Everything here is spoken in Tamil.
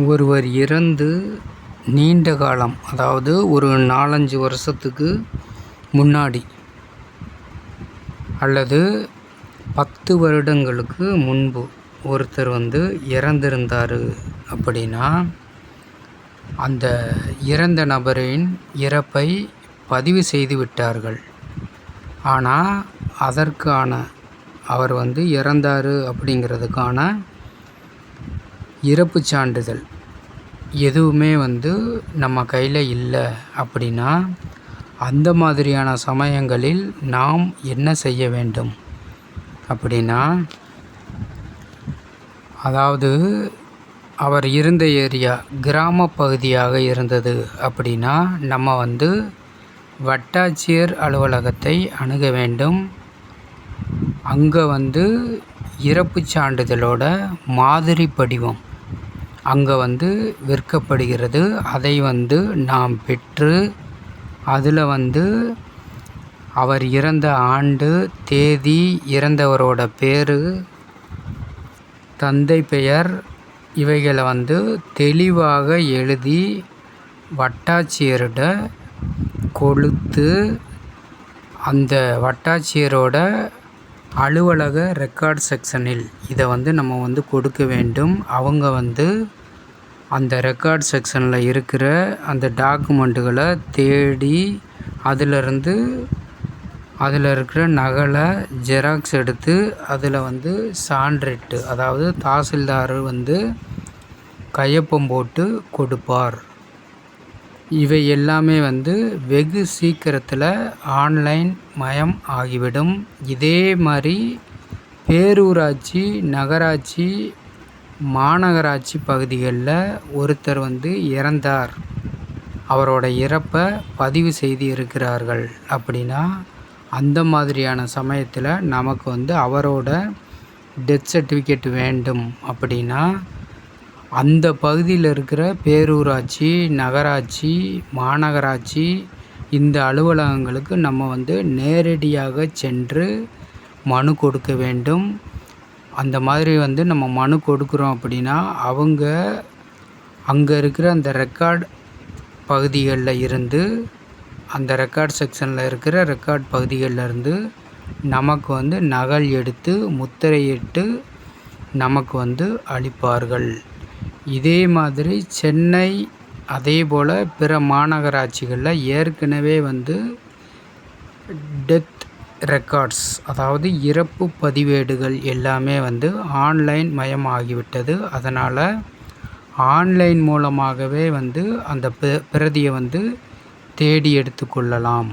ஒருவர் இறந்து நீண்ட காலம் அதாவது ஒரு நாலஞ்சு வருஷத்துக்கு முன்னாடி அல்லது பத்து வருடங்களுக்கு முன்பு ஒருத்தர் வந்து இறந்திருந்தார் அப்படின்னா அந்த இறந்த நபரின் இறப்பை பதிவு செய்து விட்டார்கள். ஆனால் அதற்கான அவர் வந்து இறந்தார் அப்படிங்கிறதுக்கான இறப்புச் சான்றிதழ் எதுவுமே வந்து நம்ம கையில் இல்லை அப்படின்னா அந்த மாதிரியான சமயங்களில் நாம் என்ன செய்ய வேண்டும்? அப்படின்னா அதாவது அவர் இருந்த ஏரியா கிராம பகுதியாக இருந்தது அப்படின்னா நம்ம வந்து வட்டாட்சியர் அலுவலகத்தை அணுக வேண்டும். அங்கே வந்து இறப்புச் சான்றிதழோட மாதிரி படிவம். அங்கே வந்து விற்கப்படுகிறது. அதை வந்து நாம் பெற்று அதில் வந்து அவர் இறந்த ஆண்டு தேதி இறந்தவரோட பேர் தந்தை பெயர் இவைகளை வந்து தெளிவாக எழுதி வட்டாட்சியரிட கொடுத்து அந்த வட்டாட்சியரோட அலுவலக ரெக்கார்ட் செக்ஷனில் இதை வந்து நம்ம வந்து கொடுக்க வேண்டும். அவங்க வந்து அந்த ரெக்கார்ட் செக்ஷனில் இருக்கிற அந்த டாக்குமெண்ட்டுகளை தேடி அதிலிருந்து அதில் இருக்கிற நகலை ஜெராக்ஸ் எடுத்து அதில் வந்து சான்றிட்டு அதாவது தாசில்தார் வந்து கையொப்பம் போட்டு கொடுப்பார். இவை எல்லாமே வந்து வெகு சீக்கிரத்தில் ஆன்லைன் மயம் ஆகிவிடும். இதே மாதிரி பேரூராட்சி நகராட்சி மாநகராட்சி பகுதிகளில் ஒருத்தர் வந்து இறந்தார். அவரோட இறப்பை பதிவு செய்து இருக்கிறார்கள் அப்படின்னா அந்த மாதிரியான சமயத்தில் நமக்கு வந்து அவரோட டெத் சர்டிஃபிகேட் வேண்டும் அப்படின்னா அந்த பகுதியில் இருக்கிற பேரூராட்சி நகராட்சி மாநகராட்சி இந்த அலுவலகங்களுக்கு நம்ம வந்து நேரடியாக சென்று மனு கொடுக்க வேண்டும். அந்த மாதிரி வந்து நம்ம மனு கொடுக்குறோம் அப்படின்னா அவங்க அங்கே இருக்கிற அந்த ரெக்கார்ட் பகுதிகளில் இருந்து அந்த ரெக்கார்ட் செக்ஷனில் இருக்கிற ரெக்கார்ட் பகுதிகளில் இருந்து நமக்கு வந்து நகல் எடுத்து முத்திரையிட்டு நமக்கு வந்து அளிப்பார்கள். இதே மாதிரி சென்னை அதே போல் பிற மாநகராட்சிகளில் ஏற்கனவே வந்து டெத் ரெக்கார்ட்ஸ் அதாவது இறப்பு பதிவேடுகள் எல்லாமே வந்து ஆன்லைன் மயமாகிவிட்டது. அதனால் ஆன்லைன் மூலமாகவே வந்து அந்த பிரதியை வந்து தேடி எடுத்துக்கொள்ளலாம்